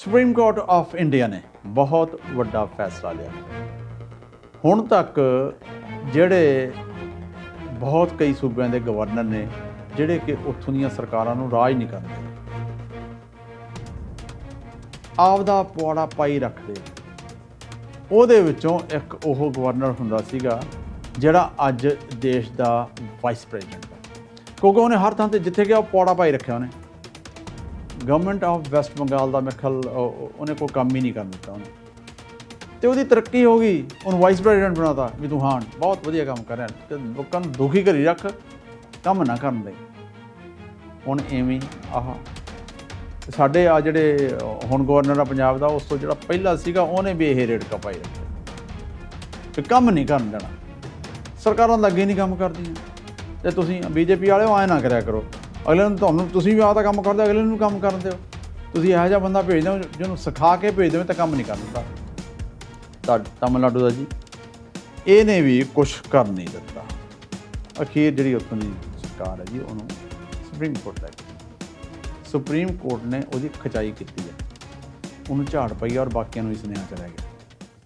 Supreme court of India ਨੇ ਬਹੁਤ ਵੱਡਾ ਫੈਸਲਾ ਲਿਆ। ਹੁਣ ਤੱਕ ਜਿਹੜੇ ਬਹੁਤ ਕਈ ਸੂਬਿਆਂ ਦੇ ਗਵਰਨਰ ਨੇ, ਜਿਹੜੇ ਕਿ ਉੱਥੋਂ ਦੀਆਂ ਸਰਕਾਰਾਂ ਨੂੰ ਰਾਜ ਨਹੀਂ ਕਰਦੇ, ਆਪਦਾ ਪੁਆੜਾ ਪਾਈ ਰੱਖਦੇ ਉਹਦੇ ਵਿੱਚੋਂ ਇੱਕ ਉਹ ਗਵਰਨਰ ਹੁੰਦਾ ਸੀਗਾ, ਜਿਹੜਾ ਅੱਜ ਦੇਸ਼ ਦਾ ਵਾਈਸ ਪ੍ਰੈਜ਼ੀਡੈਂਟ ਕਿਉਂਕਿ ਉਹਨੇ ਹਰ ਥਾਂ ਤੇ ਜਿੱਥੇ ਗਿਆ ਉਹ ਪੁਆੜਾ ਪਾਈ ਰੱਖਿਆ ਉਹਨੇ। ਗਵਰਨਮੈਂਟ ਆਫ ਵੈਸਟ ਬੰਗਾਲ ਦਾ ਮੇਰੇ ਖਿਆਲ ਉਹਨੇ ਕੋਈ ਕੰਮ ਹੀ ਨਹੀਂ ਕਰਨ ਦਿੱਤਾ ਉਹਨੇ। ਤੇ ਉਹਦੀ ਤਰੱਕੀ ਹੋ ਗਈ, ਉਹਨੂੰ ਵਾਈਸ ਪ੍ਰੈਜ਼ੀਡੈਂਟ ਬਣਾਤਾ ਵੀ ਤੂੰ ਹਾਂ ਬਹੁਤ ਵਧੀਆ ਕੰਮ ਕਰ ਰਿਹਾ। ਤੇ ਲੋਕਾਂ ਨੂੰ ਦੁਖੀ ਕਰੀ ਰੱਖ, ਕੰਮ ਨਾ ਕਰਨ ਦੇ। ਹੁਣ ਐਵੇਂ ਆਹ, ਸਾਡੇ ਆ ਜਿਹੜੇ ਹੁਣ ਗਵਰਨਰ ਆ ਪੰਜਾਬ ਦਾ, ਉਸ ਤੋਂ ਜਿਹੜਾ ਪਹਿਲਾ ਸੀਗਾ, ਉਹਨੇ ਵੀ ਇਹ ਰੇਟ ਕਪਾਈ ਰੱਖਿਆ। ਤੇ ਕੰਮ ਨਹੀਂ ਕਰਨ ਦੇਣਾ। ਸਰਕਾਰਾਂ ਤਾਂ ਨਹੀਂ ਕੰਮ ਕਰਦੀਆਂ। ਤੇ ਤੁਸੀਂ ਬੀਜੇਪੀ ਵਾਲਿਓ ਐ ਨਾ ਕਰਿਆ ਕਰੋ। ਅਗਲੇ ਨੂੰ ਤੁਹਾਨੂੰ, ਤੁਸੀਂ ਵੀ ਆਹ ਤਾਂ ਕੰਮ ਕਰਦੇ ਅਗਲੇ ਨੂੰ ਕੰਮ ਕਰਨ ਦਿਓ ਤੁਸੀਂ ਇਹੋ ਜਿਹਾ ਬੰਦਾ ਭੇਜ ਦਿਓ ਜਿਹਨੂੰ ਸਿਖਾ ਕੇ ਭੇਜ ਦਿਓ ਤਾਂ ਕੰਮ ਨਹੀਂ ਕਰ ਦਿੰਦਾ ਤਾਂ ਤਮਿਲਨਾਡੂ ਦਾ ਜੀ, ਇਹਨੇ ਵੀ ਕੁਝ ਕਰ ਨਹੀਂ ਦਿੱਤਾ। ਅਖੀਰ ਜਿਹੜੀ ਉੱਥੋਂ ਦੀ ਸਰਕਾਰ ਹੈ ਜੀ, ਉਹਨੂੰ ਸੁਪਰੀਮ ਕੋਰਟ ਲੈ ਗਈ। ਸੁਪਰੀਮ ਕੋਰਟ ਨੇ ਉਹਦੀ ਖਚਾਈ ਕੀਤੀ ਹੈ। ਉਹਨੂੰ ਝਾੜ ਪਈ ਔਰ ਬਾਕੀਆਂ ਨੂੰ ਵੀ ਸੁਨੇਹਾ ਚਲਾ ਗਿਆ।